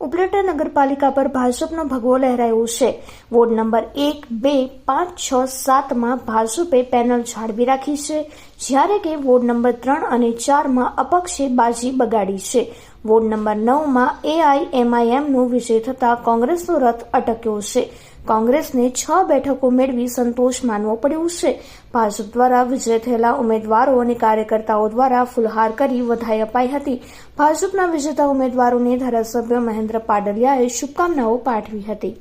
ઉપલેટા નગરપાલિકા પર ભાજપનો ભગવો લહેરાયો છે. વોર્ડ નંબર એક, બે, પાંચ, છ, સાતમાં ભાજપે પેનલ જાળવી રાખી છે, જ્યારે કે વોર્ડ નંબર ત્રણ અને ચારમાં અપક્ષે બાજી બગાડી છે. વોર્ડ નંબર નવમાં એઆઈએમઆઈએમનો વિજય થતાં કોંગ્રેસનો રથ અટક્યો છે. કોંગ્રેસને છ બેઠકો મેળવી સંતોષ માનવો પડ્યો છે. ભાજપ દ્વારા વિજય થયેલા ઉમેદવારો અને કાર્યકર્તાઓ દ્વારા ફુલહાર કરી વધાઈ અપાઈ હતી. ભાજપના વિજેતા ઉમેદવારોને ધારાસભ્ય મહેન્દ્ર પાડલિયાએ શુભકામનાઓ પાઠવી હતી.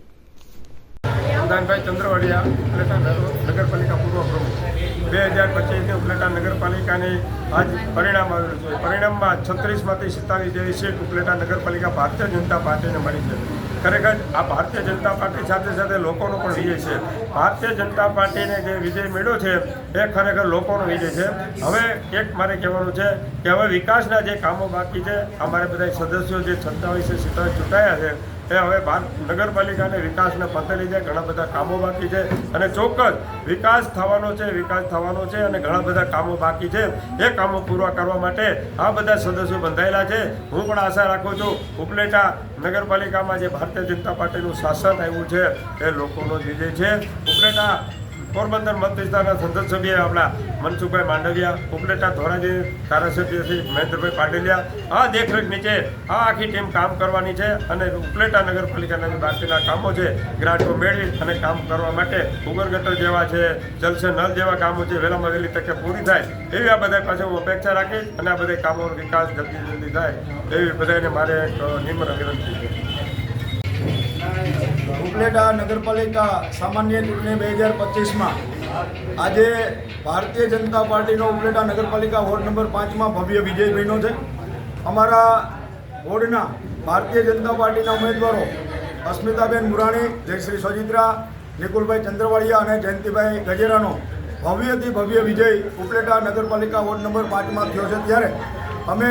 બે હજાર પચીસની ઉપલેટા નગરપાલિકાની આજ પરિણામ આવેલું છે. પરિણામમાં છત્રીસમાંથી સત્તાવીસ જેવી સીટ ઉપલેટા નગરપાલિકા ભારતીય જનતા પાર્ટીને મળી છે. ખરેખર આ ભારતીય જનતા પાર્ટી સાથે સાથે લોકોનો પણ વિજય છે. ભારતીય જનતા પાર્ટીને જે વિજય મળ્યો છે, એ ખરેખર લોકોનો વિજય છે. હવે એક મારે કહેવાનું છે કે હવે વિકાસના જે કામો બાકી છે, અમારે બધા સદસ્યો જે સત્તાવીસે સિત્તાવીસ ચૂંટાયા છે એ હવે નગરપાલિકાને વિકાસને પતે છે ઘણા બધા કામો બાકી છે અને ચોક્કસ વિકાસ થવાનો છે, વિકાસ થવાનો છે અને ઘણા બધા કામો બાકી છે. એ કામો પૂરા કરવા માટે આ બધા સદસ્યો બંધાયેલા છે. હું પણ આશા રાખું છું, ઉપલેટા નગરપાલિકામાં જે ભારતીય જનતા પાર્ટીનું શાસન આવ્યું છે, એ લોકોનો વિજય છે. ઉપલેટા પોરબંદર મત વિસ્તારના સંસદ સભ્ય આપણા મનસુખભાઈ માંડવિયા, ઉપલેટા ધોરાજી ધારાસભ્ય શ્રી મહેન્દ્રભાઈ પાટીલિયા આ દેખરેખ નીચે આ આખી ટીમ કામ કરવાની છે અને ઉપલેટા નગરપાલિકાના જે બાકીના કામો છે. ગ્રાન્ટો મેળવી અને કામ કરવા માટે ઉગર ગટર જેવા છે, જલસે નલ જેવા કામો છે, વહેલામાં વહેલી તકે પૂરી થાય. એવી આ બધા પાસે હું અપેક્ષા રાખીશ અને આ બધા કામોનો વિકાસ જલ્દી જલ્દી થાય. એવી બધાને મારે એક નિમ્ર વિનંતી છે. ઉપલેટા નગરપાલિકા સામાન્ય ચૂંટણી બે હજાર પચીસમાં આજે ભારતીય જનતા પાર્ટીનો ઉપલેટા નગરપાલિકા વોર્ડ નંબર પાંચમાં ભવ્ય વિજય બન્યો છે. અમારા વોર્ડના ભારતીય જનતા પાર્ટીના ઉમેદવારો અસ્મિતાબેન મુરાણી, જયશ્રી સજિત્રા, નિકુલભાઈ ચંદ્રવાડિયા અને જયંતિભાઈ ગજેરાનો ભવ્યથી ભવ્ય વિજય ઉપલેટા નગરપાલિકા વોર્ડ નંબર પાંચમાં થયો છે. ત્યારે અમે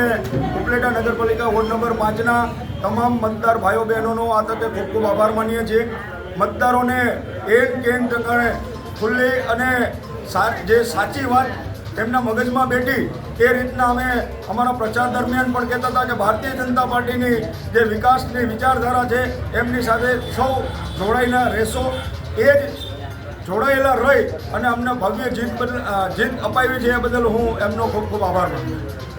ઉપલેટા નગરપાલિકા વોર્ડ નંબર પાંચના તમામ મતદાર ભાઈઓ બહેનોનો આ તકે ખૂબ ખૂબ આભાર માનીએ છીએ. મતદારોને એક કેન ટકાણે ખુલ્લી અને જે સાચી વાત એમના મગજમાં બેઠી એ રીતના અમે અમારા પ્રચાર દરમિયાન પણ કહેતા હતા કે ભારતીય જનતા પાર્ટીની જે વિકાસની વિચારધારા છે એમની સાથે સૌ જોડાઈને રહેશો. એ જ જોડાયેલા રહી અને અમને ભવ્ય જીત બદલ જીત અપાવી છે એ બદલ હું એમનો ખૂબ ખૂબ આભાર માનું છું.